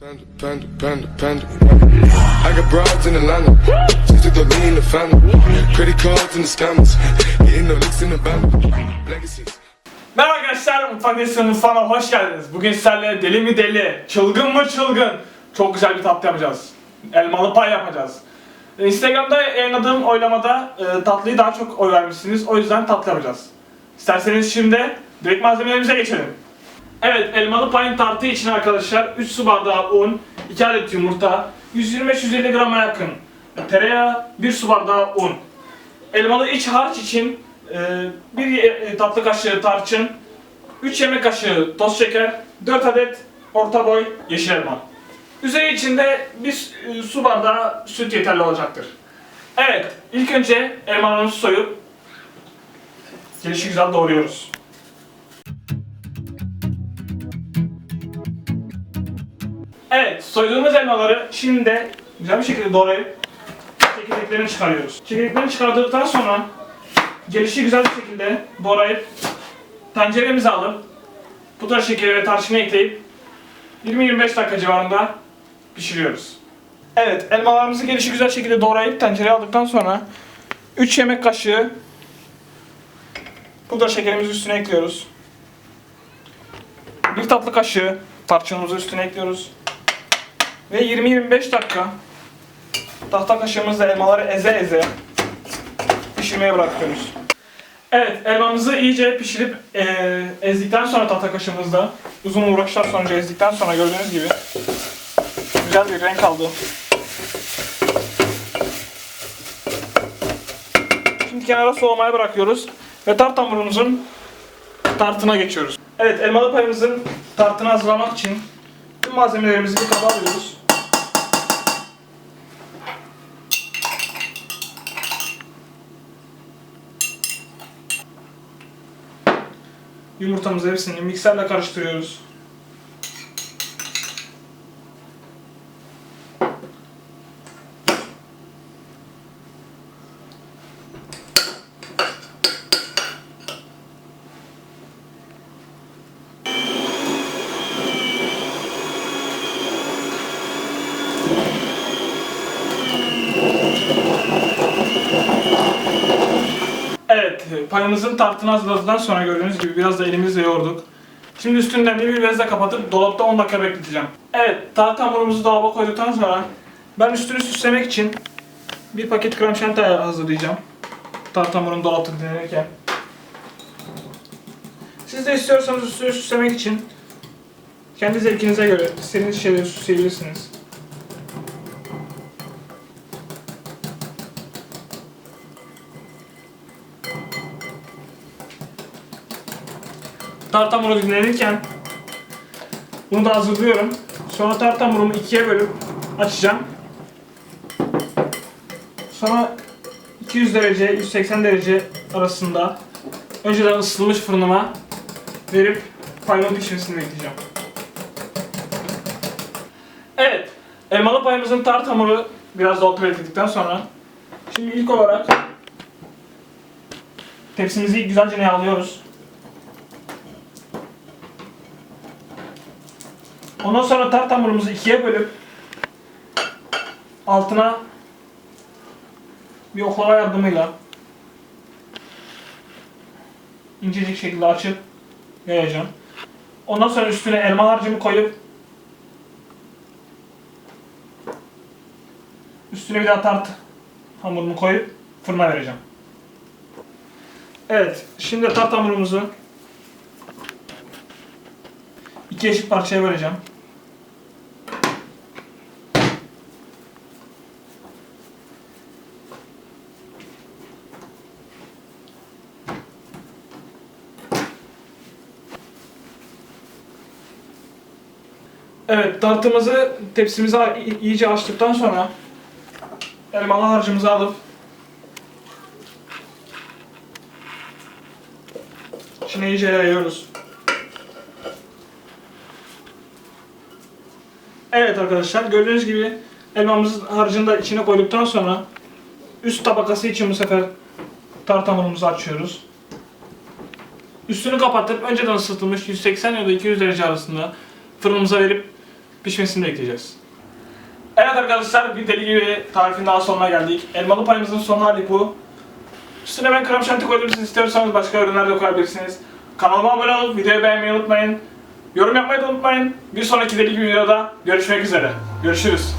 Panda, panda, panda, panda. I got broads in Atlanta. Just to throw me in the family. Credit cards and the scammers. Getting no licks in the band. Legacies. Merhaba arkadaşlar, Mutfak Nesli'nin mutfağına hoş geldiniz. Bugün sizlerle deli mi deli, çılgın mı çılgın çok güzel bir tatlı yapacağız. Elmalı pay yapacağız. Instagram'da yayınladığım oylamada e, tatlıyı daha çok oy vermişsiniz. O yüzden tatlı yapacağız. İsterseniz şimdi direkt malzemelerimize geçelim. Evet, elmalı payın tartı için arkadaşlar 3 su bardağı un, 2 adet yumurta, 125-150 grama yakın tereyağı, 1 su bardağı un. Elmalı iç harç için e, bir e, tatlı kaşığı tarçın, 3 yemek kaşığı toz şeker, 4 adet orta boy yeşil elma. Üzeri içinde bir e, su bardağı süt yeterli olacaktır. Evet, ilk önce elmalarımızı soyup gelişi güzel doğruyoruz. Evet, soyduğumuz elmaları şimdi de güzel bir şekilde doğrayıp çekirdeklerini çıkarıyoruz. Çekirdeklerini çıkardıktan sonra gelişi güzel bir şekilde doğrayıp tenceremize alıp pudra şekeri ve tarçını ekleyip 20-25 dakika civarında pişiriyoruz. Evet, elmalarımızı gelişi güzel şekilde doğrayıp tencereye aldıktan sonra 3 yemek kaşığı pudra şekerimizi üstüne ekliyoruz. 1 tatlı kaşığı tarçınımızı üstüne ekliyoruz. Ve 20-25 dakika tahta kaşığımızla elmaları eze eze pişirmeye bırakıyoruz. Evet, elmamızı iyice pişirip eee, ezdikten sonra tahta kaşığımızda uzun uğraşlar sonucu ezdikten sonra gördüğünüz gibi güzel bir renk aldı. Şimdi kenara soğumaya bırakıyoruz ve tart hamurumuzun tartına geçiyoruz. Evet, elmalı payımızın tartını hazırlamak için tüm malzemelerimizi bir kaba alıyoruz. Yumurtamızı hepsini mikserle karıştırıyoruz. Evet, payımızın tartını hazırladıktan sonra gördüğünüz gibi biraz da elimizle yoğurduk. Şimdi üstünden bir bezle kapatıp dolapta 10 dakika bekleteceğim. Evet, tart hamurumuzu dolaba koyduktan sonra ben üstünü süslemek için bir paket krem şanti hazırlayacağım. Tart hamurunu dolapta dinlenirken. Siz de istiyorsanız üstünü süslemek için kendi zevkinize göre istediğiniz şeyleri süsleyebilirsiniz. Tart hamuru dinlenirken bunu da hazırlıyorum. Sonra tart hamurumu ikiye bölüp açacağım. Sonra 200 derece 180 derece arasında önceden ısıtılmış fırınıma verip payımın pişmesini bekleyeceğim. Evet, elmalı payımızın tart hamuru biraz dolapta bekledikten sonra şimdi ilk olarak tepsimizi güzelce alıyoruz. Ondan sonra tart hamurumuzu ikiye bölüp altına bir oklava yardımıyla incecik şekilde açıp yayacağım. Ondan sonra üstüne elma harcımı koyup üstüne bir daha tart hamurumu koyup fırına vereceğim. Evet, şimdi tart hamurumuzu iki eşit parçaya böleceğim. Evet, tartımızı tepsimize i- iyice açtıktan sonra elmalı harcımızı alıp içine iyice yayıyoruz. Evet arkadaşlar gördüğünüz gibi elmamızın harcını da içine koyduktan sonra üst tabakası için bu sefer tart hamurumuzu açıyoruz. Üstünü kapatıp önceden ısıtılmış 180 ya da 200 derece arasında fırınımıza verip pişmesini bekleyeceğiz. Evet arkadaşlar bir deli gibi tarifin daha sonuna geldik. Elmalı payımızın son hali bu. Üstüne ben krem şanti koyabilirsiniz. İstiyorsanız başka ürünler de koyabilirsiniz. Kanalıma abone olup videoyu beğenmeyi unutmayın. Yorum yapmayı da unutmayın. Bir sonraki deli gibi videoda görüşmek üzere. Görüşürüz.